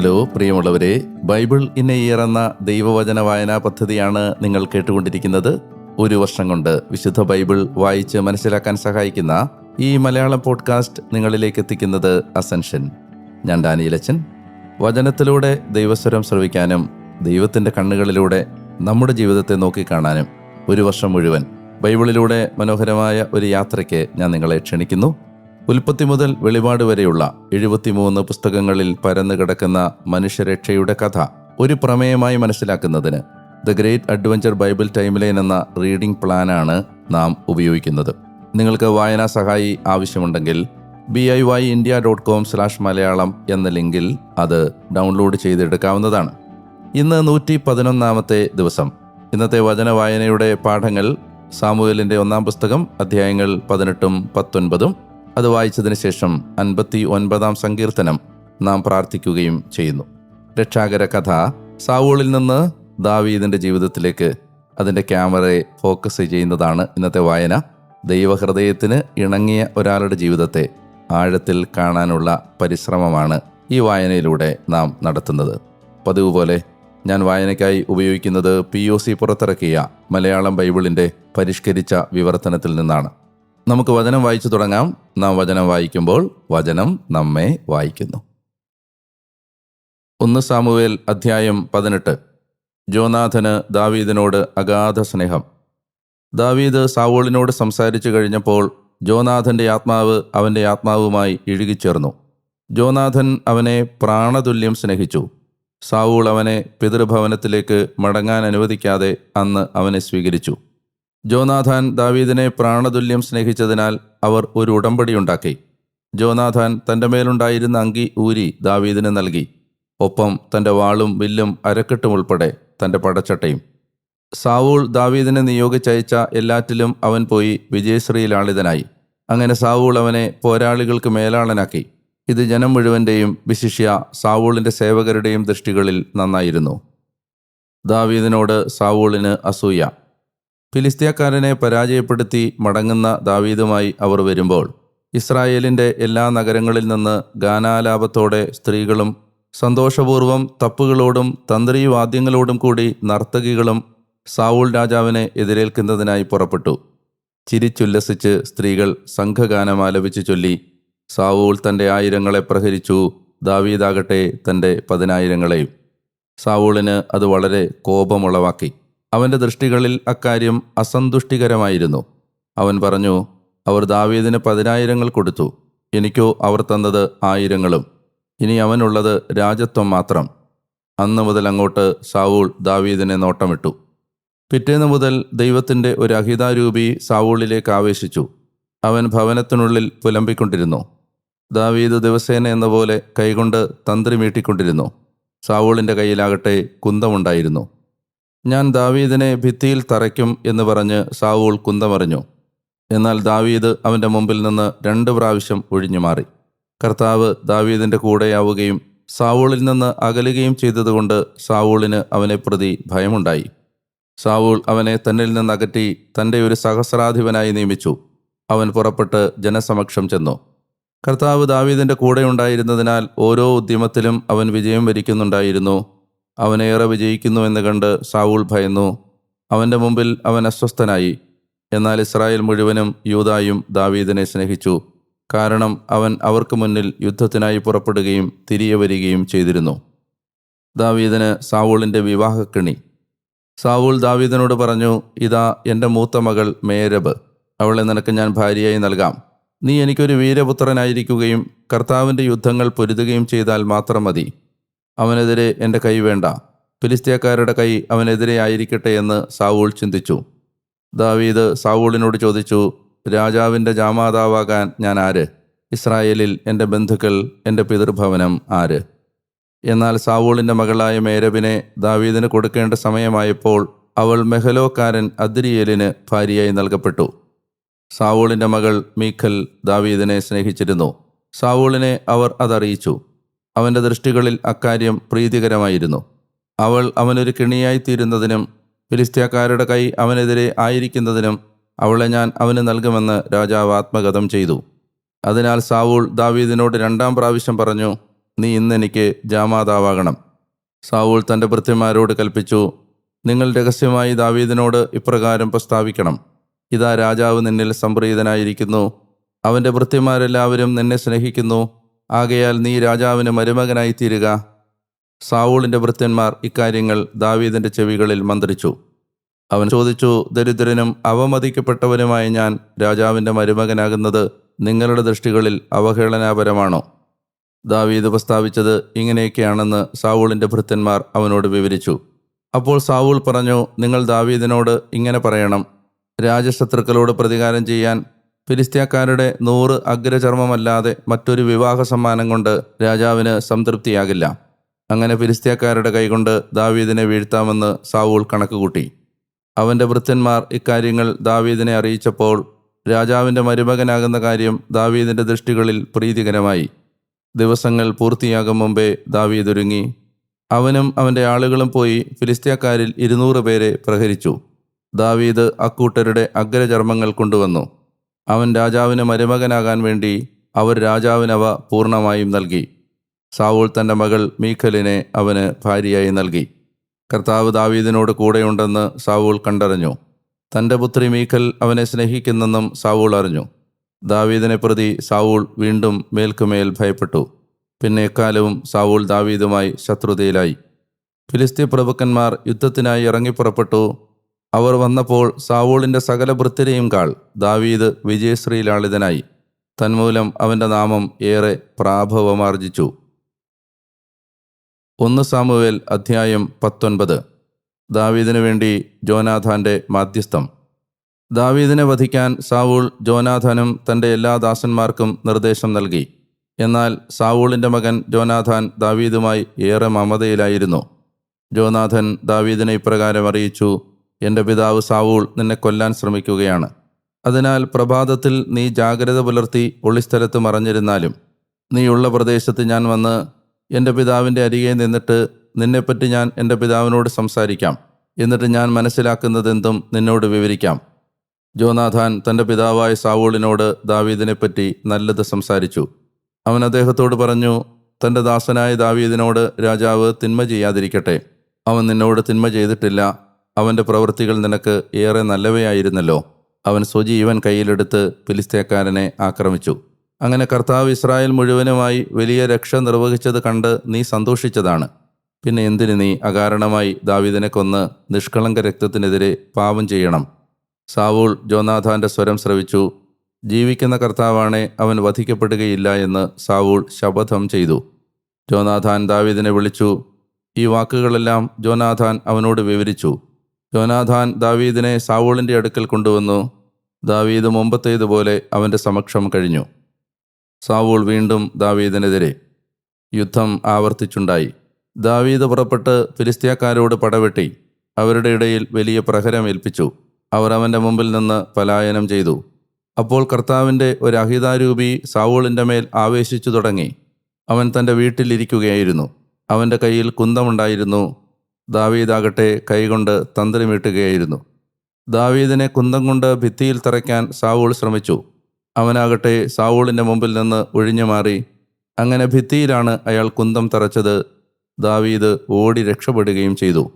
Hello പ്രിയമുള്ളവരെ Bible in year എന്ന ദൈവവചന വായനാ പദ്ധതിയാണ് നിങ്ങൾ കേട്ടുകൊണ്ടിരിക്കുന്നത്. ഒരു വർഷം കൊണ്ട് വിശുദ്ധ ബൈബിൾ വായിച്ച് മനസ്സിലാക്കാൻ സഹായിക്കുന്ന ഈ മലയാളം പോഡ്കാസ്റ്റ് നിങ്ങളിലേക്ക് എത്തിക്കുന്നത് അസെൻഷൻ. ഞാൻ ഡാനിയിലച്ചൻ വചനത്തിലൂടെ ദൈവസ്വരം ശ്രവിക്കാനും ദൈവത്തിന്റെ കണ്ണുകളിലൂടെ നമ്മുടെ ജീവിതത്തെ നോക്കിക്കാണാനും ഒരു വർഷം മുഴുവൻ ബൈബിളിലൂടെ മനോഹരമായ ഒരു യാത്രയ്ക്ക് ഞാൻ നിങ്ങളെ ക്ഷണിക്കുന്നു. ഉൽപ്പത്തി മുതൽ വെളിപാട് വരെയുള്ള എഴുപത്തിമൂന്ന് പുസ്തകങ്ങളിൽ പരന്നു കിടക്കുന്ന മനുഷ്യരക്ഷയുടെ കഥ ഒരു പ്രമേയമായി മനസ്സിലാക്കുന്നതിന് the great adventure Bible timeline എന്ന റീഡിംഗ് പ്ലാനാണ് നാം ഉപയോഗിക്കുന്നത്. നിങ്ങൾക്ക് വായനാ സഹായി ആവശ്യമുണ്ടെങ്കിൽ B I Y India dot com slash Malayalam എന്ന ലിങ്കിൽ അത് ഡൗൺലോഡ് ചെയ്തെടുക്കാവുന്നതാണ്. ഇന്ന് നൂറ്റി പതിനൊന്നാമത്തെ ദിവസം. ഇന്നത്തെ വചന വായനയുടെ പാഠങ്ങൾ സാമുവേലിന്റെ ഒന്നാം പുസ്തകം അധ്യായങ്ങൾ പതിനെട്ടും പത്തൊൻപതും അത് വായിച്ചതിന് ശേഷം അൻപത്തി ഒൻപതാം സങ്കീർത്തനം നാം പ്രാർത്ഥിക്കുകയും ചെയ്യുന്നു. രക്ഷാകര കഥ. സാവൂളിൽ നിന്ന് ദാവീദിന്റെ ജീവിതത്തിലേക്ക് അതിന്റെ ക്യാമറയെ ഫോക്കസ് ചെയ്യുന്നതാണ് ഇന്നത്തെ വായന. ദൈവഹൃദയത്തിന് ഇണങ്ങിയ ഒരാളുടെ ജീവിതത്തെ ആഴത്തിൽ കാണാനുള്ള പരിശ്രമമാണ് ഈ വായനയിലൂടെ നാം നടത്തുന്നത്. പതിവ് പോലെ ഞാൻ വായനയ്ക്കായി ഉപയോഗിക്കുന്നത് പി ഒ സി പുറത്തിറക്കിയ മലയാളം ബൈബിളിന്റെ പരിഷ്കരിച്ച വിവർത്തനത്തിൽ നിന്നാണ്. നമുക്ക് വചനം വായിച്ചു തുടങ്ങാം. നാം വചനം വായിക്കുമ്പോൾ വചനം നമ്മെ വായിക്കുന്നു. ഒന്ന് സാമുവേൽ അധ്യായം പതിനെട്ട്. ജോനാഥന് ദാവീദിനോട് അഗാധ സ്നേഹം. ദാവീദ് സാവോളിനോട് സംസാരിച്ചു കഴിഞ്ഞപ്പോൾ ജോനാഥന്റെ ആത്മാവ് അവന്റെ ആത്മാവുമായി ഇഴുകിച്ചേർന്നു. ജോനാഥൻ അവനെ പ്രാണതുല്യം സ്നേഹിച്ചു. സാവൂൾ അവനെ പിതൃഭവനത്തിലേക്ക് മടങ്ങാൻ അനുവദിക്കാതെ അന്ന് അവനെ സ്വീകരിച്ചു. ജോനാഥാൻ ദാവീദിനെ പ്രാണതുല്യം സ്നേഹിച്ചതിനാൽ അവർ ഒരു ഉടമ്പടിയുണ്ടാക്കി ജോനാഥാൻ തന്റെ മേലുണ്ടായിരുന്ന അങ്കി ഊരി ദാവീദിന് നൽകി. ഒപ്പം തന്റെ വാളും വില്ലും അരക്കെട്ടും ഉൾപ്പെടെ തന്റെ പടച്ചട്ടയും. സാവൂൾ ദാവീദിനെ നിയോഗിച്ചയച്ച എല്ലാറ്റിലും അവൻ പോയി വിജയശ്രീലാളിതനായി. അങ്ങനെ സാവൂൾ അവനെ പോരാളികൾക്ക് മേലാളനാക്കി. ഇത് ജനം മുഴുവന്റെയും വിശിഷ്യ സാവൂളിന്റെ സേവകരുടെയും ദൃഷ്ടികളിൽ നന്നായിരുന്നു. ദാവീദിനോട് സാവൂളിന് അസൂയ. ഫിലിസ്തീയക്കാരനെ പരാജയപ്പെടുത്തി മടങ്ങുന്ന ദാവീദുമായി അവർ വരുമ്പോൾ ഇസ്രായേലിന്റെ എല്ലാ നഗരങ്ങളിൽ നിന്ന് ഗാനാലാപത്തോടെ സ്ത്രീകളും സന്തോഷപൂർവം തപ്പുകളോടും തന്ത്രിവാദ്യങ്ങളോടും കൂടി നർത്തകികളും സാവൂൾ രാജാവിനെ എതിരേൽക്കുന്നതിനായി പുറപ്പെട്ടു. ചിരിച്ചുല്ലസിച്ച് സ്ത്രീകൾ സംഘഗാനം ആലപിച്ചു ചൊല്ലി സാവൂൾ തന്റെ ആയിരങ്ങളെ പ്രഹരിച്ചു ദാവീദാകട്ടെ തന്റെ പതിനായിരങ്ങളെയും. സാവൂളിന് അത് വളരെ കോപമുളവാക്കി. അവന്റെ ദൃഷ്ടികളിൽ അക്കാര്യം അസന്തുഷ്ടികരമായിരുന്നു. അവൻ പറഞ്ഞു അവർ ദാവീദിന് പതിനായിരങ്ങൾ കൊടുത്തു. എനിക്കോ അവർ തന്നത് ആയിരങ്ങളും. ഇനി അവനുള്ളത് രാജത്വം മാത്രം. അന്ന് മുതൽ അങ്ങോട്ട് സാവൂൾ ദാവീദിനെ നോട്ടമിട്ടു. പിറ്റേന്ന് മുതൽ ദൈവത്തിന്റെ ഒരു അഹിതാരൂപി സാവൂളിലേക്ക് ആവേശിച്ചു. അവൻ ഭവനത്തിനുള്ളിൽ പുലമ്പിക്കൊണ്ടിരുന്നു. ദാവീദ് ദിവസേന എന്ന പോലെ കൈകൊണ്ട് തന്ത്രി മീട്ടിക്കൊണ്ടിരുന്നു. സാവൂളിന്റെ കയ്യിലാകട്ടെ കുന്തമുണ്ടായിരുന്നു. ഞാൻ ദാവീദിനെ ഭിത്തിയിൽ തറയ്ക്കും എന്ന് പറഞ്ഞ് സാവൂൾ കുന്തമറിഞ്ഞു. എന്നാൽ ദാവീദ് അവന്റെ മുമ്പിൽ നിന്ന് രണ്ട് പ്രാവശ്യം ഒഴിഞ്ഞു മാറി കർത്താവ് ദാവീദിന്റെ കൂടെയാവുകയും സാവൂളിൽ നിന്ന് അകലുകയും ചെയ്തതുകൊണ്ട് സാവൂളിന് അവനെ പ്രതി ഭയമുണ്ടായി. സാവൂൾ അവനെ തന്നിൽ നിന്ന് അകറ്റി തന്റെ ഒരു സഹസ്രാധിപനായി നിയമിച്ചു. അവൻ പുറപ്പെട്ട് ജനസമക്ഷം ചെന്നു. കർത്താവ് ദാവീദിന്റെ കൂടെ ഉണ്ടായിരുന്നതിനാൽ ഓരോ ഉദ്യമത്തിലും അവൻ വിജയം വരിക്കുന്നുണ്ടായിരുന്നു. അവനേറെ വിജയിക്കുന്നു എന്ന് കണ്ട് സാവൂൾ ഭയന്നു. അവന്റെ മുമ്പിൽ അവൻ അസ്വസ്ഥനായി. എന്നാൽ ഇസ്രായേൽ മുഴുവനും യൂതായും ദാവീദിനെ സ്നേഹിച്ചു. കാരണം അവൻ അവർക്ക് മുന്നിൽ യുദ്ധത്തിനായി പുറപ്പെടുകയും തിരികെ വരികയും ചെയ്തിരുന്നു. ദാവീദിന് സാവൂളിന്റെ വിവാഹക്കിണി. സാവൂൾ ദാവീദിനോട് പറഞ്ഞു ഇതാ എന്റെ മൂത്ത മകൾ മേരബ്. അവളെ നിനക്ക് ഞാൻ ഭാര്യയായി നൽകാം. നീ എനിക്കൊരു വീരപുത്രനായിരിക്കുകയും കർത്താവിന്റെ യുദ്ധങ്ങൾ പൊരുതുകയും ചെയ്താൽ മാത്രം മതി. അവനെതിരെ എന്റെ കൈ വേണ്ട. ഫിലിസ്തീയക്കാരുടെ കൈ അവനെതിരെ ആയിരിക്കട്ടെ എന്ന് സാവൂൾ ചിന്തിച്ചു. ദാവീദ് സാവൂളിനോട് ചോദിച്ചു രാജാവിന്റെ ജാമാതാവാകാൻ ഞാൻ ആര്? ഇസ്രായേലിൽ എന്റെ ബന്ധുക്കൾ എന്റെ പിതൃഭവനം ആര്? എന്നാൽ സാവൂളിന്റെ മകളായ മേരബിനെ ദാവീദിന് കൊടുക്കേണ്ട സമയമായപ്പോൾ അവൾ മെഹലോക്കാരൻ അദ്രിയേലിന് ഭാര്യയായി നൽകപ്പെട്ടു. സാവൂളിന്റെ മകൾ മീഖൽ ദാവീദിനെ സ്നേഹിച്ചിരുന്നു. സാവൂളിനെ അവർ അതറിയിച്ചു. അവന്റെ ദൃഷ്ടികളിൽ അക്കാര്യം പ്രീതികരമായിരുന്നു. അവൾ അവനൊരു കിണിയായിത്തീരുന്നതിനും ഫിലിസ്ത്യാക്കാരുടെ കൈ അവനെതിരെ ആയിരിക്കുന്നതിനും അവളെ ഞാൻ അവന് നൽകുമെന്ന് രാജാവ് ആത്മഗതം ചെയ്തു. അതിനാൽ സാവൂൾ ദാവീദിനോട് രണ്ടാം പ്രാവശ്യം പറഞ്ഞു നീ ഇന്നെനിക്ക് ജാമാതാവാകണം. സാവൂൾ തന്റെ ഭൃത്യന്മാരോട് കൽപ്പിച്ചു നിങ്ങൾ രഹസ്യമായി ദാവീദിനോട് ഇപ്രകാരം പ്രസ്താവിക്കണം. ഇതാ രാജാവ് നിന്നിൽ സംപ്രീതനായിരിക്കുന്നു. അവന്റെ ഭൃത്യന്മാരെല്ലാവരും നിന്നെ സ്നേഹിക്കുന്നു. ആകയാൽ നീ രാജാവിന് മരുമകനായി തീരുക സാവൂളിന്റെ ഭൃത്യന്മാർ ഇക്കാര്യങ്ങൾ ദാവീദിന്റെ ചെവികളിൽ മന്ത്രിച്ചു. അവൻ ചോദിച്ചു ദരിദ്രനും അവമതിക്കപ്പെട്ടവനുമായ ഞാൻ രാജാവിന്റെ മരുമകനാകുന്നത് നിങ്ങളുടെ ദൃഷ്ടികളിൽ അവഹേളനാപരമാണോ? ദാവീദ് പ്രസ്താവിച്ചത് ഇങ്ങനെയൊക്കെയാണെന്ന് സാവൂളിന്റെ ഭൃത്യന്മാർ അവനോട് വിവരിച്ചു. അപ്പോൾ സാവൂൾ പറഞ്ഞു നിങ്ങൾ ദാവീദിനോട് ഇങ്ങനെ പറയണം. രാജശത്രുക്കളോട് പ്രതികാരം ചെയ്യാൻ ഫിലിസ്ത്യാക്കാരുടെ നൂറ് അഗ്രചർമ്മമല്ലാതെ മറ്റൊരു വിവാഹ സമ്മാനം കൊണ്ട് രാജാവിന് സംതൃപ്തിയാകില്ല. അങ്ങനെ ഫിലിസ്ത്യാക്കാരുടെ കൈകൊണ്ട് ദാവീദിനെ വീഴ്ത്താമെന്ന് സാവൂൾ കണക്കുകൂട്ടി. അവന്റെ ഭൃത്യന്മാർ ഇക്കാര്യങ്ങൾ ദാവീദിനെ അറിയിച്ചപ്പോൾ രാജാവിന്റെ മരുമകനാകുന്ന കാര്യം ദാവീദിന്റെ ദൃഷ്ടികളിൽ പ്രീതികരമായി. ദിവസങ്ങൾ പൂർത്തിയാകും മുമ്പേ ദാവീദ് ഒരുങ്ങി. അവനും അവന്റെ ആളുകളും പോയി ഫിലിസ്ത്യാക്കാരിൽ ഇരുന്നൂറ് പേരെ പ്രഹരിച്ചു. ദാവീദ് അക്കൂട്ടരുടെ അഗ്രചർമ്മങ്ങൾ കൊണ്ടുവന്നു. അവൻ രാജാവിന് മരുമകനാകാൻ വേണ്ടി അവർ രാജാവിനവ പൂർണമായും നൽകി. സാവൂൾ തന്റെ മകൾ മീഖലിനെ അവന് ഭാര്യയായി നൽകി. കർത്താവ് ദാവീദിനോട് കൂടെയുണ്ടെന്ന് സാവൂൾ കണ്ടറിഞ്ഞു. തന്റെ പുത്രി മീഖൽ അവനെ സ്നേഹിക്കുന്നെന്നും സാവൂൾ അറിഞ്ഞു. ദാവീദിനെ പ്രതി സാവൂൾ വീണ്ടും മേൽക്കുമേൽ ഭയപ്പെട്ടു. പിന്നെ എക്കാലവും സാവൂൾ ദാവീദുമായി ശത്രുതയിലായി. ഫിലിസ്തീൻ പ്രഭുക്കന്മാർ യുദ്ധത്തിനായി ഇറങ്ങിപ്പുറപ്പെട്ടു. അവർ വന്നപ്പോൾ സാവൂളിന്റെ സകല ഭൃത്യരെയും കാൾ. ദാവീദ് വിജയശ്രീലാളിതനായി. തന്മൂലം അവന്റെ നാമം ഏറെ പ്രാഭവമാർജിച്ചു. ഒന്ന് സാമുവേൽ അധ്യായം പത്തൊൻപത്. ദാവീദിന് വേണ്ടി ജോനാഥാന്റെ മാധ്യസ്ഥം. ദാവീദിനെ വധിക്കാൻ സാവൂൾ ജോനാഥാനും തന്റെ എല്ലാ ദാസന്മാർക്കും നിർദ്ദേശം നൽകി. എന്നാൽ സാവൂളിന്റെ മകൻ ജോനാഥാൻ ദാവീദുമായി ഏറെ മമതയിലായിരുന്നു. ജോനാഥൻ ദാവീദിനെ ഇപ്രകാരം അറിയിച്ചു എന്റെ പിതാവ് സാവൂൾ നിന്നെ കൊല്ലാൻ ശ്രമിക്കുകയാണ്. അതിനാൽ പ്രഭാതത്തിൽ നീ ജാഗ്രത പുലർത്തി ഒളിസ്ഥലത്ത് മറഞ്ഞിരുന്നാലും നീയുള്ള പ്രദേശത്ത് ഞാൻ വന്ന് എന്റെ പിതാവിന്റെ അരികെ നിന്നിട്ട് നിന്നെപ്പറ്റി ഞാൻ എന്റെ പിതാവിനോട് സംസാരിക്കാം എന്നിട്ട് ഞാൻ മനസ്സിലാക്കുന്നതെന്തും നിന്നോട് വിവരിക്കാം. ജോനാഥാൻ തന്റെ പിതാവായ സാവൂളിനോട് ദാവീദിനെപ്പറ്റി നല്ലത് സംസാരിച്ചു. അവൻ അദ്ദേഹത്തോട് പറഞ്ഞു തന്റെ ദാസനായ ദാവീദിനോട് രാജാവ് തിന്മ ചെയ്യാതിരിക്കട്ടെ. അവൻ നിന്നോട് തിന്മ ചെയ്തിട്ടില്ല. അവന്റെ പ്രവൃത്തികൾ നിനക്ക് ഏറെ നല്ലവയായിരുന്നല്ലോ. അവൻ സ്വജീവൻ കയ്യിലെടുത്ത് ഫിലിസ്തേക്കാരനെ ആക്രമിച്ചു. അങ്ങനെ കർത്താവ് ഇസ്രായേൽ മുഴുവനുമായി വലിയ രക്ഷ നിർവഹിച്ചത് കണ്ട് നീ സന്തോഷിച്ചതാണ്. പിന്നെ എന്തിനു നീ അകാരണമായി ദാവിദിനെ കൊന്ന് നിഷ്കളങ്ക രക്തത്തിനെതിരെ പാപം ചെയ്യണം? സാവൂൾ ജോനാഥാന്റെ സ്വരം ശ്രവിച്ചു. ജീവിക്കുന്ന കർത്താവാണെ അവൻ വധിക്കപ്പെടുകയില്ല എന്ന് സാവൂൾ ശപഥം ചെയ്തു. ജോനാഥാൻ ദാവിദിനെ വിളിച്ചു. ഈ വാക്കുകളെല്ലാം ജോനാഥാൻ അവനോട് വിവരിച്ചു. ജോനാഥാൻ ദാവീദിനെ സാവൂളിന്റെ അടുക്കൽ കൊണ്ടുവന്നു. ദാവീദ് മുമ്പത്തേതുപോലെ അവന്റെ സമക്ഷം കഴിഞ്ഞു. സാവൂൾ വീണ്ടും ദാവീദിനെതിരെ യുദ്ധം ആവർത്തിച്ചുണ്ടായി. ദാവീദ് പുറപ്പെട്ട് ഫിലിസ്തീയക്കാരോട് പടവെട്ടി അവരുടെ ഇടയിൽ വലിയ പ്രഹരം ഏൽപ്പിച്ചു. അവർ അവന്റെ മുമ്പിൽ നിന്ന് പലായനം ചെയ്തു. അപ്പോൾ കർത്താവിന്റെ ഒരു അഹിതാരൂപി സാവൂളിന്റെ മേൽ ആവേശിച്ചു തുടങ്ങി. അവൻ തന്റെ വീട്ടിലിരിക്കുകയായിരുന്നു അവന്റെ കയ്യിൽ കുന്തമുണ്ടായിരുന്നു. ദാവീദാകട്ടെ കൈകൊണ്ട് തന്ത്രിമീട്ടുകയായിരുന്നു ദാവീദിനെ കുന്തം കൊണ്ട് ഭിത്തിയിൽ തറയ്ക്കാൻ സാവൂൾ ശ്രമിച്ചു. അവനാകട്ടെ സാവൂളിന്റെ മുമ്പിൽ നിന്ന് ഒഴിഞ്ഞു മാറി. അങ്ങനെ ഭിത്തിയിലാണ് അയാൾ കുന്തം തറച്ചത്. ദാവീദ് ഓടി രക്ഷപ്പെടുകയും ചെയ്തു.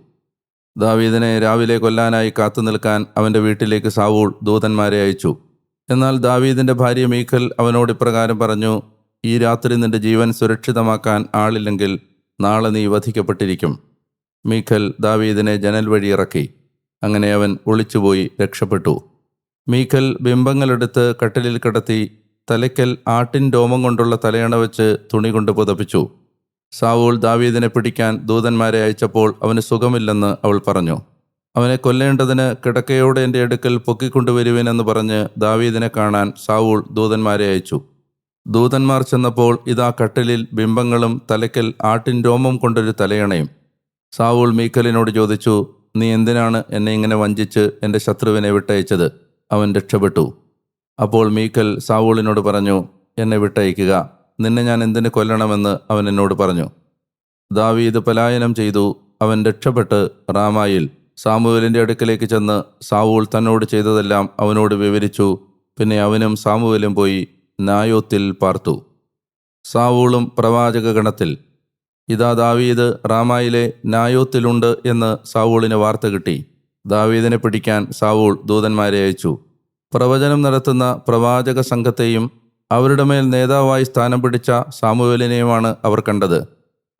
ദാവീദിനെ രാവിലെ കൊല്ലാനായി കാത്തു നിൽക്കാൻ അവന്റെ വീട്ടിലേക്ക് സാവൂൾ ദൂതന്മാരെ അയച്ചു. എന്നാൽ ദാവീദിന്റെ ഭാര്യ മീഖൽ അവനോട് ഇപ്രകാരം പറഞ്ഞു ഈ രാത്രി നിന്റെ ജീവൻ സുരക്ഷിതമാക്കാൻ ആളില്ലെങ്കിൽ നാളെ നീ വധിക്കപ്പെട്ടിരിക്കും. മീഖൽ ദാവീദിനെ ജനൽ വഴി ഇറക്കി. അങ്ങനെ അവൻ ഒളിച്ചുപോയി രക്ഷപ്പെട്ടു. മീഖൽ ബിംബങ്ങളെടുത്ത് കട്ടിലിൽ കിടത്തി തലയ്ക്കൽ ആട്ടിൻ രോമം കൊണ്ടുള്ള തലയണ വെച്ച് തുണി കൊണ്ട് പുതപ്പിച്ചു. സാവൂൾ ദാവീദിനെ പിടിക്കാൻ ദൂതന്മാരെ അയച്ചപ്പോൾ അവന് സുഖമില്ലെന്ന് അവൾ പറഞ്ഞു. അവനെ കൊല്ലേണ്ടതിന് കിടക്കയോടെ എന്റെ അടുക്കൽ പൊക്കിക്കൊണ്ടുവരുവിനെന്ന് പറഞ്ഞ് ദാവീദിനെ കാണാൻ സാവൂൾ ദൂതന്മാരെ അയച്ചു. ദൂതന്മാർ ചെന്നപ്പോൾ ഇതാ കട്ടിലിൽ ബിംബങ്ങളും തലയ്ക്കൽ ആട്ടിൻ രോമം കൊണ്ടൊരു തലയണയും. സാവൂൾ മീക്കലിനോട് ചോദിച്ചു നീ എന്തിനാണ് എന്നെ ഇങ്ങനെ വഞ്ചിച്ച് എന്റെ ശത്രുവിനെ വിട്ടയച്ചത്? അവൻ രക്ഷപ്പെട്ടു. അപ്പോൾ മീക്കൽ സാവൂളിനോട് പറഞ്ഞു എന്നെ വിട്ടയക്കുക. നിന്നെ ഞാൻ എന്തിനു കൊല്ലണമെന്ന് അവൻ എന്നോട് പറഞ്ഞു. ദാവീദ് പലായനം ചെയ്തു. അവൻ രക്ഷപ്പെട്ട് റാമായിൽ. സാമുവേലിന്റെ അടുക്കലേക്ക് ചെന്ന് സാവൂൾ തന്നോട് ചെയ്തതെല്ലാം അവനോട് വിവരിച്ചു. പിന്നെ അവനും സാമുവേലും പോയി നായോത്തിൽ പാർത്തു. സാവൂളും പ്രവാചക ഗണത്തിൽ ഇതാ ദാവീദ് റാമായിലെ നായോത്തിലുണ്ട് എന്ന് സാവൂളിന് വാർത്ത കിട്ടി. ദാവീദിനെ പിടിക്കാൻ സാവൂൾ ദൂതന്മാരെ അയച്ചു. പ്രവചനം നടത്തുന്ന പ്രവാചക സംഘത്തെയും അവരുടെ മേൽ നേതാവായി സ്ഥാനം പിടിച്ച സാമുവേലിനെയുമാണ് അവർ കണ്ടത്.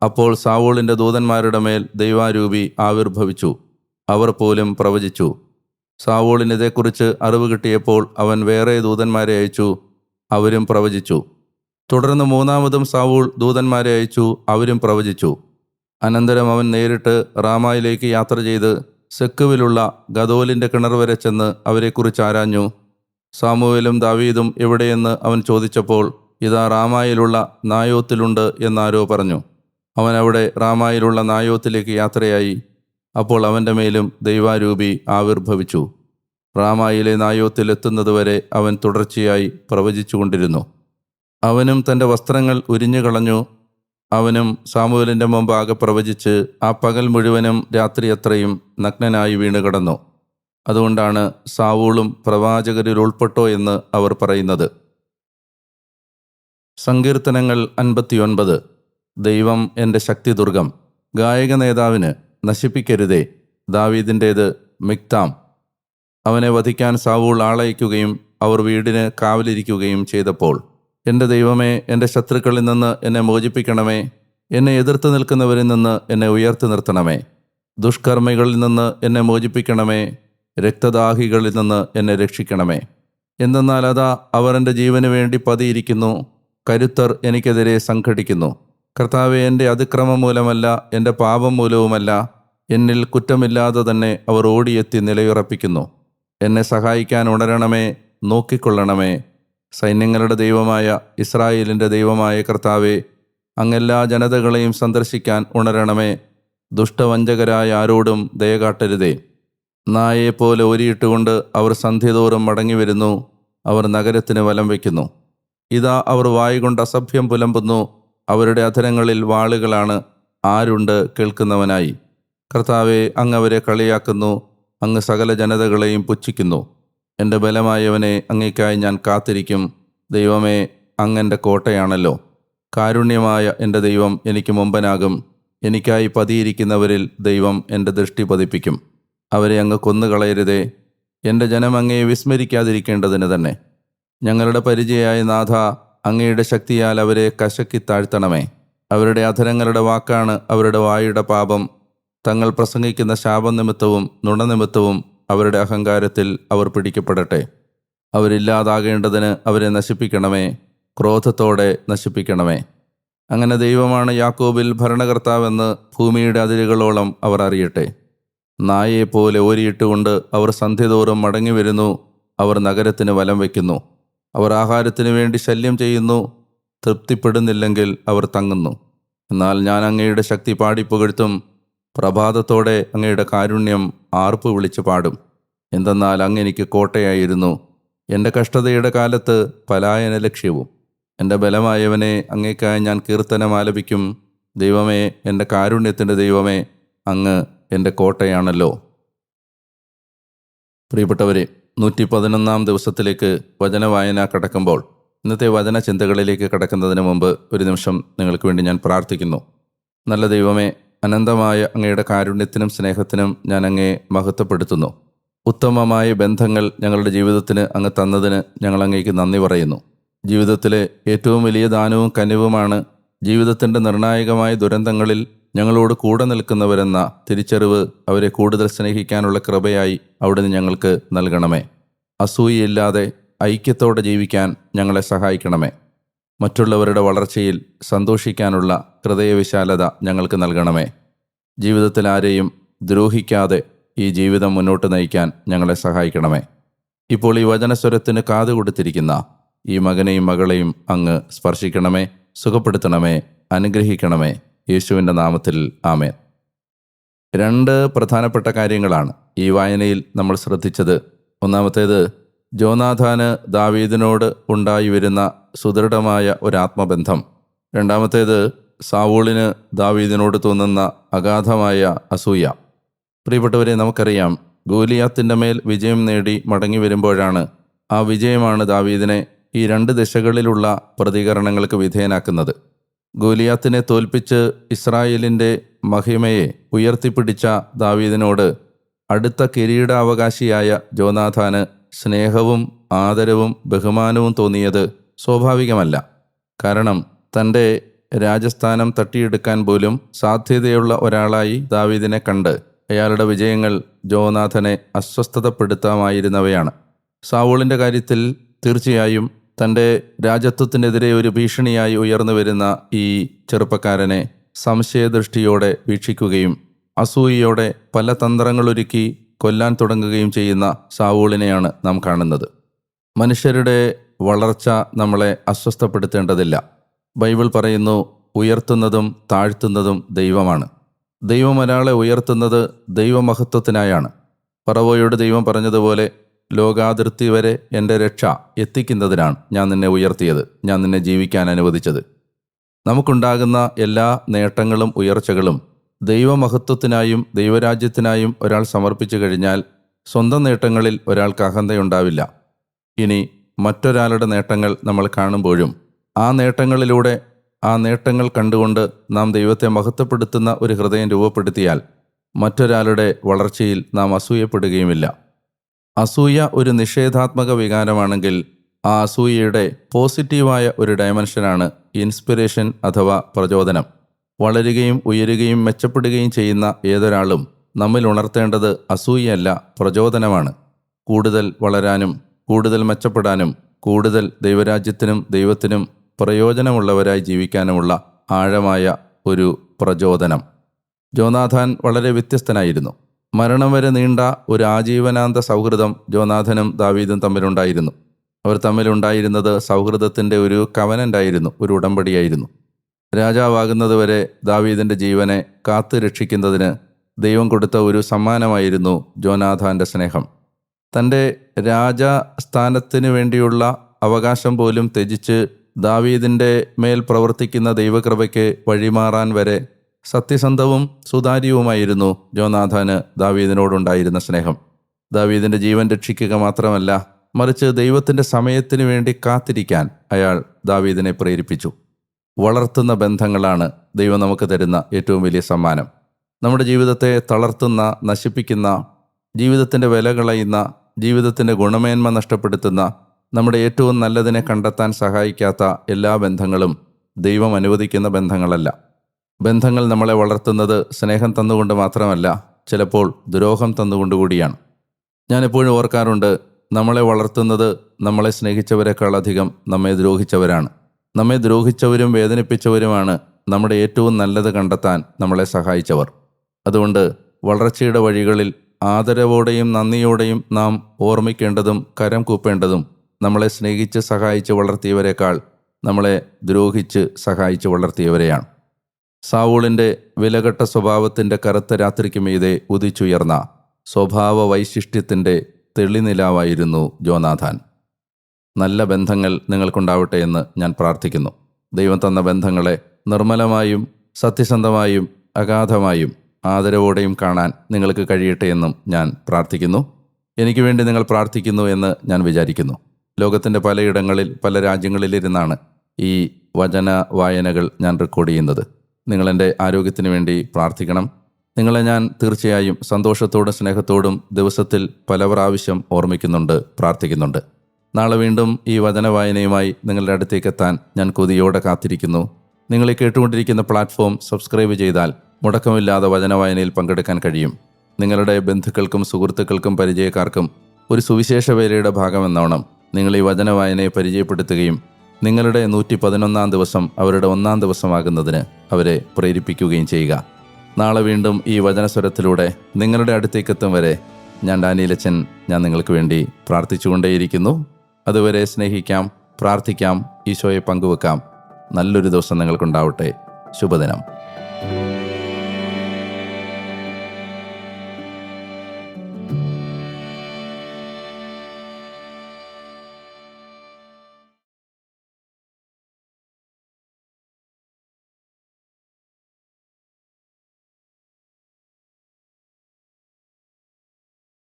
അപ്പോൾ സാവൂളിന്റെ ദൂതന്മാരുടെ മേൽ ദൈവാരൂപി ആവിർഭവിച്ചു. അവർ പോലും പ്രവചിച്ചു. സാവൂളിന് ഇതേക്കുറിച്ച് അറിവ് കിട്ടിയപ്പോൾ അവൻ വേറെ ദൂതന്മാരെ അയച്ചു. അവരും പ്രവചിച്ചു. തുടർന്ന് മൂന്നാമതും സാവൂൾ ദൂതന്മാരെ അയച്ചു അവരും പ്രവചിച്ചു. അനന്തരം അവൻ നേരിട്ട് റാമായിലേക്ക് യാത്ര ചെയ്ത് സെക്കുവിലുള്ള ഗദോലിന്റെ കിണർ വരെ ചെന്ന് അവരെക്കുറിച്ച് ആരാഞ്ഞു. സാമുവേലും ദാവീദും എവിടെയെന്ന് അവൻ ചോദിച്ചപ്പോൾ ഇതാ റാമായിലുള്ള നായോത്തിലുണ്ട് എന്നാരോ പറഞ്ഞു. അവൻ അവിടെ റാമായിലുള്ള നായോത്തിലേക്ക് യാത്രയായി. അപ്പോൾ അവന്റെ മേലും ദൈവാരൂപി ആവിർഭവിച്ചു. റാമായിലെ നായോത്തിലെത്തുന്നതുവരെ അവൻ തുടർച്ചയായി പ്രവചിച്ചുകൊണ്ടിരുന്നു. അവനും തന്റെ വസ്ത്രങ്ങൾ ഉരിഞ്ഞു കളഞ്ഞു. അവനും സാമുവലിന്റെ മുമ്പാകെ പ്രവചിച്ച് ആ പകൽ മുഴുവനും രാത്രി അത്രയും നഗ്നനായി വീണ് കിടന്നു. അതുകൊണ്ടാണ് സാവൂളും പ്രവാചകരിൽ ഉൾപ്പെട്ടോ എന്ന് അവർ പറയുന്നത്. സങ്കീർത്തനങ്ങൾ അൻപത്തിയൊൻപത്. ദൈവം എന്റെ ശക്തിദുർഗം. ഗായക നേതാവിന് നശിപ്പിക്കരുതേ. ദാവീദിന്റേത് മിക്താം. അവനെ വധിക്കാൻ സാവൂൾ ആളയക്കുകയും അവർ വീടിന് കാവലിരിക്കുകയും ചെയ്തപ്പോൾ എന്റെ ദൈവമേ എന്റെ ശത്രുക്കളിൽ നിന്ന് എന്നെ മോചിപ്പിക്കണമേ. എന്നെ എതിർത്ത് നിൽക്കുന്നവരിൽ നിന്ന് എന്നെ ഉയർത്തി നിർത്തണമേ. ദുഷ്കർമ്മികളിൽ നിന്ന് എന്നെ മോചിപ്പിക്കണമേ. രക്തദാഹികളിൽ നിന്ന് എന്നെ രക്ഷിക്കണമേ. എന്തെന്നാൽ അതാ അവർ എന്റെ ജീവന് വേണ്ടി പതിയിരിക്കുന്നു. കരുത്തർ എനിക്കെതിരെ സംഘടിക്കുന്നു. കർത്താവ് എന്റെ അതിക്രമം മൂലമല്ല എന്റെ പാപം മൂലവുമല്ല. എന്നിൽ കുറ്റമില്ലാതെ തന്നെ അവർ ഓടിയെത്തി നിലയുറപ്പിക്കുന്നു. എന്നെ സഹായിക്കാൻ ഉണരണമേ നോക്കിക്കൊള്ളണമേ. സൈന്യങ്ങളുടെ ദൈവമായ ഇസ്രായേലിന്റെ ദൈവമായ കർത്താവെ അങ്ങെല്ലാ ജനതകളെയും സന്ദർശിക്കാൻ ഉണരണമേ. ദുഷ്ടവഞ്ചകരായ ആരോടും ദയ കാട്ടരുതേ. നായയെപ്പോലെ ഒരിയിട്ടുകൊണ്ട് അവർ സന്ധ്യതോറും മടങ്ങി വരുന്നു അവർ നഗരത്തിന് വലം വയ്ക്കുന്നു. ഇതാ അവർ വായുകൊണ്ട് അസഭ്യം പുലമ്പുന്നു അവരുടെ അധരങ്ങളിൽ വാളുകളാണ് ആരുണ്ട് കേൾക്കുന്നവനായി. കർത്താവെ അങ്ങ് അവരെ കളിയാക്കുന്നു അങ്ങ് സകല ജനതകളെയും പുച്ഛിക്കുന്നു. എന്റെ ബലമായവനെ അങ്ങേക്കായി ഞാൻ കാത്തിരിക്കും. ദൈവമേ അങ്ങെന്റെ കോട്ടയാണല്ലോ. കാരുണ്യമായ എന്റെ ദൈവം എനിക്ക് മുമ്പനാകും. എനിക്കായി പതിയിരിക്കുന്നവരിൽ ദൈവം എന്റെ ദൃഷ്ടി പതിപ്പിക്കും. അവരെ അങ്ങ് കൊന്നുകളയരുതേ. എന്റെ ജനം അങ്ങയെ വിസ്മരിക്കാതിരിക്കേണ്ടതിന് തന്നെ. ഞങ്ങളുടെ പരിചയായ നാഥ അങ്ങയുടെ ശക്തിയാൽ അവരെ കശക്കി താഴ്ത്തണമേ. അവരുടെ അധരങ്ങളുടെ വാക്കാണ് അവരുടെ വായുടെ പാപം. തങ്ങൾ പ്രസംഗിക്കുന്ന ശാപനിമിത്തവും നുണനിമിത്തവും അവരുടെ അഹങ്കാരത്തിൽ അവർ പിടിക്കപ്പെടട്ടെ. അവരില്ലാതാകേണ്ടതിന് അവരെ നശിപ്പിക്കണമേ. ക്രോധത്തോടെ നശിപ്പിക്കണമേ. അങ്ങനെ ദൈവമാണ് യാക്കോബിൽ ഭരണകർത്താവെന്ന് ഭൂമിയുടെ അതിരുകളോളം അവർ അറിയട്ടെ. നായയെപ്പോലെ ഓരിയിട്ടുകൊണ്ട് അവർ സന്ധ്യതോറും മടങ്ങി വരുന്നു അവർ നഗരത്തിന് വലം വയ്ക്കുന്നു. അവർ ആഹാരത്തിനു വേണ്ടി ശല്യം ചെയ്യുന്നു. തൃപ്തിപ്പെടുന്നില്ലെങ്കിൽ അവർ തങ്ങുന്നു. എന്നാൽ ഞാൻ അങ്ങയുടെ ശക്തി പാടിപ്പുകഴ്ത്തും പ്രഭാതത്തോടെ അങ്ങയുടെ കാരുണ്യം ആർപ്പ് വിളിച്ച് പാടും. എന്തെന്നാൽ അങ്ങ് എനിക്ക് കോട്ടയായിരുന്നു. എന്റെ കഷ്ടതയുടെ കാലത്ത് പലായന ലക്ഷ്യവും എന്റെ ബലമായവനെ അങ്ങേക്കായി ഞാൻ കീർത്തനം ആലപിക്കും. ദൈവമേ എന്റെ കാരുണ്യത്തിന്റെ ദൈവമേ അങ്ങ് എന്റെ കോട്ടയാണല്ലോ. പ്രിയപ്പെട്ടവരെ നൂറ്റി പതിനൊന്നാം ദിവസത്തിലേക്ക് വചനവായന കടക്കുമ്പോൾ ഇന്നത്തെ വചന ചിന്തകളിലേക്ക് കടക്കുന്നതിന് മുമ്പ് ഒരു നിമിഷം നിങ്ങൾക്ക് വേണ്ടി ഞാൻ പ്രാർത്ഥിക്കുന്നു. നല്ല ദൈവമേ അനന്തമായ അങ്ങയുടെ കാരുണ്യത്തിനും സ്നേഹത്തിനും ഞാൻ അങ്ങയെ മഹത്വപ്പെടുത്തുന്നു. ഉത്തമമായ ബന്ധങ്ങൾ ഞങ്ങളുടെ ജീവിതത്തിന് അങ്ങ് തന്നതിന് ഞങ്ങൾ അങ്ങേക്ക് നന്ദി പറയുന്നു. ജീവിതത്തിലെ ഏറ്റവും വലിയ ദാനവും കനിവുമാണ് ജീവിതത്തിന്റെ നിർണായകമായ ദുരന്തങ്ങളിൽ ഞങ്ങളോട് കൂടെ നിൽക്കുന്നവരെന്ന തിരിച്ചറിവ് അവരെ കൂടുതൽ സ്നേഹിക്കാനുള്ള കൃപയായി അവിടുന്ന് ഞങ്ങൾക്ക് നൽകണമേ. അസൂയയില്ലാതെ ഐക്യത്തോടെ ജീവിക്കാൻ ഞങ്ങളെ സഹായിക്കണമേ. മറ്റുള്ളവരുടെ വളർച്ചയിൽ സന്തോഷിക്കാനുള്ള ഹൃദയവിശാലത ഞങ്ങൾക്ക് നൽകണമേ. ജീവിതത്തിൽ ആരെയും ദ്രോഹിക്കാതെ ഈ ജീവിതം മുന്നോട്ട് നയിക്കാൻ ഞങ്ങളെ സഹായിക്കണമേ. ഇപ്പോൾ ഈ വചനസ്വരത്തിന് കാതു കൊടുത്തിരിക്കുന്ന ഈ മകനെയും മകളെയും അങ്ങ് സ്പർശിക്കണമേ സുഖപ്പെടുത്തണമേ അനുഗ്രഹിക്കണമേ. യേശുവിന്റെ നാമത്തിൽ ആമേൻ. രണ്ട് പ്രധാനപ്പെട്ട കാര്യങ്ങളാണ് ഈ വായനയിൽ നമ്മൾ ശ്രദ്ധിച്ചത്. ഒന്നാമത്തേത് ജോനാഥാന് ദാവീദിനോട് ഉണ്ടായി വരുന്ന സുദൃഢമായ ഒരാത്മബന്ധം. രണ്ടാമത്തേത് സാവൂളിന് ദാവീദിനോട് തോന്നുന്ന അഗാധമായ അസൂയ. പ്രിയപ്പെട്ടവരെ നമുക്കറിയാം ഗോലിയാത്തിന്റെ മേൽ വിജയം നേടി മടങ്ങി വരുമ്പോഴാണ് ആ വിജയമാണ് ദാവീദിനെ ഈ രണ്ട് ദിശകളിലുള്ള പ്രതികരണങ്ങൾക്ക് വിധേയനാക്കുന്നത്. ഗോലിയാത്തിനെ തോൽപ്പിച്ച് ഇസ്രായേലിന്റെ മഹിമയെ ഉയർത്തിപ്പിടിച്ച ദാവീദിനോട് അടുത്ത കിരീടാവകാശിയായ ജോനാഥാന് സ്നേഹവും ആദരവും ബഹുമാനവും തോന്നിയത് സ്വാഭാവികമല്ല. കാരണം തന്റെ രാജസ്ഥാനം തട്ടിയെടുക്കാൻ പോലും സാധ്യതയുള്ള ഒരാളായി ദാവീദിനെ കണ്ട് അയാളുടെ വിജയങ്ങൾ ജോനാഥനെ അസ്വസ്ഥതപ്പെടുത്താമായിരുന്നവയാണ്. സാവൂളിന്റെ കാര്യത്തിൽ തീർച്ചയായും തന്റെ രാജത്വത്തിനെതിരെ ഒരു ഭീഷണിയായി ഉയർന്നു വരുന്ന ഈ ചെറുപ്പക്കാരനെ സംശയദൃഷ്ടിയോടെ വീക്ഷിക്കുകയും അസൂയയോടെ പല തന്ത്രങ്ങളൊരുക്കി കൊല്ലാൻ തുടങ്ങുകയും ചെയ്യുന്ന സാവൂളിനെയാണ് നാം കാണുന്നത്. മനുഷ്യരുടെ വളർച്ച നമ്മളെ അസ്വസ്ഥപ്പെടുത്തേണ്ടതില്ല. ബൈബിൾ പറയുന്നു ഉയർത്തുന്നതും താഴ്ത്തുന്നതും ദൈവമാണ്. ദൈവം ഒരാളെ ഉയർത്തുന്നത് ദൈവമഹത്വത്തിനായാണ്. പറവോയോട് ദൈവം പറഞ്ഞതുപോലെ ലോകാതിർത്തി വരെ എന്റെ രക്ഷ എത്തിക്കുന്നതിനാണ് ഞാൻ നിന്നെ ഉയർത്തിയത് ഞാൻ നിന്നെ ജീവിക്കാൻ അനുവദിച്ചത്. നമുക്കുണ്ടാകുന്ന എല്ലാ നേട്ടങ്ങളും ഉയർച്ചകളും ദൈവമഹത്വത്തിനായും ദൈവരാജ്യത്തിനായും ഒരാൾ സമർപ്പിച്ചു കഴിഞ്ഞാൽ സ്വന്തം നേട്ടങ്ങളിൽ ഒരാൾക്ക് അഹന്തയുണ്ടാവില്ല. ഇനി മറ്റൊരാളുടെ നേട്ടങ്ങൾ നമ്മൾ കാണുമ്പോഴും ആ നേട്ടങ്ങളിലൂടെ ആ നേട്ടങ്ങൾ കണ്ടുകൊണ്ട് നാം ദൈവത്തെ മഹത്വപ്പെടുത്തുന്ന ഒരു ഹൃദയം രൂപപ്പെടുത്തിയാൽ മറ്റൊരാളുടെ വളർച്ചയിൽ നാം അസൂയപ്പെടുകയുമില്ല. അസൂയ ഒരു നിഷേധാത്മക വികാരമാണെങ്കിൽ ആ അസൂയയുടെ പോസിറ്റീവായ ഒരു ഡയമെൻഷനാണ് ഇൻസ്പിറേഷൻ അഥവാ പ്രചോദനം. വളരുകയും ഉയരുകയും മെച്ചപ്പെടുകയും ചെയ്യുന്ന ഏതൊരാളും നമ്മിൽ ഉണർത്തേണ്ടത് അസൂയയല്ല പ്രചോദനമാണ്. കൂടുതൽ വളരാനും കൂടുതൽ മെച്ചപ്പെടാനും കൂടുതൽ ദൈവരാജ്യത്തിനും ദൈവത്തിനും പ്രയോജനമുള്ളവരായി ജീവിക്കാനുമുള്ള ആഴമായ ഒരു പ്രചോദനം. ജോനാഥാൻ വളരെ വ്യത്യസ്തനായിരുന്നു. മരണം വരെ നീണ്ട ഒരു ആജീവനാന്ത സൗഹൃദം ജോനാഥനും ദാവീദും തമ്മിലുണ്ടായിരുന്നു. അവർ തമ്മിലുണ്ടായിരുന്നത് സൗഹൃദത്തിന്റെ ഒരു കവനന്റായിരുന്നു ഒരു ഉടമ്പടിയായിരുന്നു. രാജാവാകുന്നതുവരെ ദാവീദിന്റെ ജീവനെ കാത്തു രക്ഷിക്കുന്നതിന് ദൈവം കൊടുത്ത ഒരു സമ്മാനമായിരുന്നു ജോനാഥാന്റെ സ്നേഹം. തന്റെ രാജസ്ഥാനത്തിനു വേണ്ടിയുള്ള അവകാശം പോലും ത്യജിച്ച് ദാവീദിന്റെ മേൽ പ്രവർത്തിക്കുന്ന ദൈവകൃപയ്ക്ക് വഴിമാറാൻ വരെ സത്യസന്ധവും സുതാര്യവുമായിരുന്നു ജോനാഥാന് ദാവീദിനോടുണ്ടായിരുന്ന സ്നേഹം. ദാവീദിന്റെ ജീവൻ രക്ഷിക്കുക മാത്രമല്ല മറിച്ച് ദൈവത്തിന്റെ സമയത്തിനു വേണ്ടി കാത്തിരിക്കാൻ അയാൾ ദാവീദിനെ പ്രേരിപ്പിച്ചു. വളർത്തുന്ന ബന്ധങ്ങളാണ് ദൈവം നമുക്ക് തരുന്ന ഏറ്റവും വലിയ സമ്മാനം. നമ്മുടെ ജീവിതത്തെ തളർത്തുന്ന നശിപ്പിക്കുന്ന ജീവിതത്തിന്റെ വില കളയുന്ന ജീവിതത്തിന്റെ ഗുണമേന്മ നഷ്ടപ്പെടുത്തുന്ന നമ്മുടെ ഏറ്റവും നല്ലതിനെ കണ്ടെത്താൻ സഹായിക്കാത്ത എല്ലാ ബന്ധങ്ങളും ദൈവം അനുവദിക്കുന്ന ബന്ധങ്ങളല്ല. ബന്ധങ്ങൾ നമ്മളെ വളർത്തുന്നത് സ്നേഹം തന്നുകൊണ്ട് മാത്രമല്ല ചിലപ്പോൾ ദുരോഹം തന്നുകൊണ്ടുകൂടിയാണ് ഞാൻ എപ്പോഴും ഓർക്കാറുണ്ട് നമ്മളെ വളർത്തുന്നത് നമ്മളെ സ്നേഹിച്ചവരെക്കാളധികം നമ്മെ ദ്രോഹിച്ചവരാണ്. നമ്മെ ദ്രോഹിച്ചവരും വേദനിപ്പിച്ചവരുമാണ് നമ്മുടെ ഏറ്റവും നല്ലത് കണ്ടെത്താൻ നമ്മളെ സഹായിച്ചവർ. അതുകൊണ്ട് വളർച്ചയുടെ വഴികളിൽ ആദരവോടെയും നന്ദിയോടെയും നാം ഓർമ്മിക്കേണ്ടതും കരം കൂപ്പേണ്ടതും നമ്മളെ സ്നേഹിച്ച് സഹായിച്ച് വളർത്തിയവരെക്കാൾ നമ്മളെ ദ്രോഹിച്ച് സഹായിച്ച് വളർത്തിയവരെയാണ്. സാവൂളിന്റെ വിലകെട്ട സ്വഭാവത്തിന്റെ കറുത്ത രാത്രിക്ക് മീതെ ഉദിച്ചുയർന്ന സ്വഭാവ വൈശിഷ്ട്യത്തിന്റെ തെളിനിലാവായിരുന്നു ജോനാഥാൻ. നല്ല ബന്ധങ്ങൾ നിങ്ങൾക്കുണ്ടാവട്ടെ എന്ന് ഞാൻ പ്രാർത്ഥിക്കുന്നു. ദൈവം തന്ന ബന്ധങ്ങളെ നിർമ്മലമായും സത്യസന്ധമായും അഗാധമായും ആദരവോടെയും കാണാൻ നിങ്ങൾക്ക് കഴിയട്ടെ എന്നും ഞാൻ പ്രാർത്ഥിക്കുന്നു. എനിക്ക് വേണ്ടി നിങ്ങൾ പ്രാർത്ഥിക്കുന്നു എന്ന് ഞാൻ വിചാരിക്കുന്നു. ലോകത്തിന്റെ പലയിടങ്ങളിൽ പല രാജ്യങ്ങളിലിരുന്നാണ് ഈ വചന വായനകൾ ഞാൻ റെക്കോർഡ് ചെയ്യുന്നത്. നിങ്ങളെന്റെ ആരോഗ്യത്തിന് വേണ്ടി പ്രാർത്ഥിക്കണം. നിങ്ങളെ ഞാൻ തീർച്ചയായും സന്തോഷത്തോടും സ്നേഹത്തോടും ദിവസത്തിൽ പല പ്രാവശ്യം ഓർമ്മിക്കുന്നുണ്ട് പ്രാർത്ഥിക്കുന്നുണ്ട്. നാളെ വീണ്ടും ഈ വചന വായനയുമായി നിങ്ങളുടെ അടുത്തേക്ക് എത്താൻ ഞാൻ കൊതിയോടെ കാത്തിരിക്കുന്നു. നിങ്ങൾ ഈ കേട്ടുകൊണ്ടിരിക്കുന്ന പ്ലാറ്റ്ഫോം സബ്സ്ക്രൈബ് ചെയ്താൽ മുടക്കമില്ലാതെ വചന വായനയിൽ പങ്കെടുക്കാൻ കഴിയും. നിങ്ങളുടെ ബന്ധുക്കൾക്കും സുഹൃത്തുക്കൾക്കും പരിചയക്കാർക്കും ഒരു സുവിശേഷ വേലയുടെ ഭാഗമെന്നോണം നിങ്ങൾ ഈ വചന വായനയെ പരിചയപ്പെടുത്തുകയും നിങ്ങളുടെ നൂറ്റി പതിനൊന്നാം ദിവസം അവരുടെ ഒന്നാം ദിവസമാകുന്നതിന് അവരെ പ്രേരിപ്പിക്കുകയും ചെയ്യുക. നാളെ വീണ്ടും ഈ വചനസ്വരത്തിലൂടെ നിങ്ങളുടെ അടുത്തേക്കെത്തും വരെ ഞാൻ ഡാനിയിലച്ചൻ ഞാൻ നിങ്ങൾക്ക് വേണ്ടി പ്രാർത്ഥിച്ചുകൊണ്ടേയിരിക്കുന്നു. അതുവരെ സ്നേഹിക്കാം പ്രാർത്ഥിക്കാം ഈശോയെ പങ്കുവെക്കാം. നല്ലൊരു ദിവസം നിങ്ങൾക്കുണ്ടാവട്ടെ. ശുഭദിനം.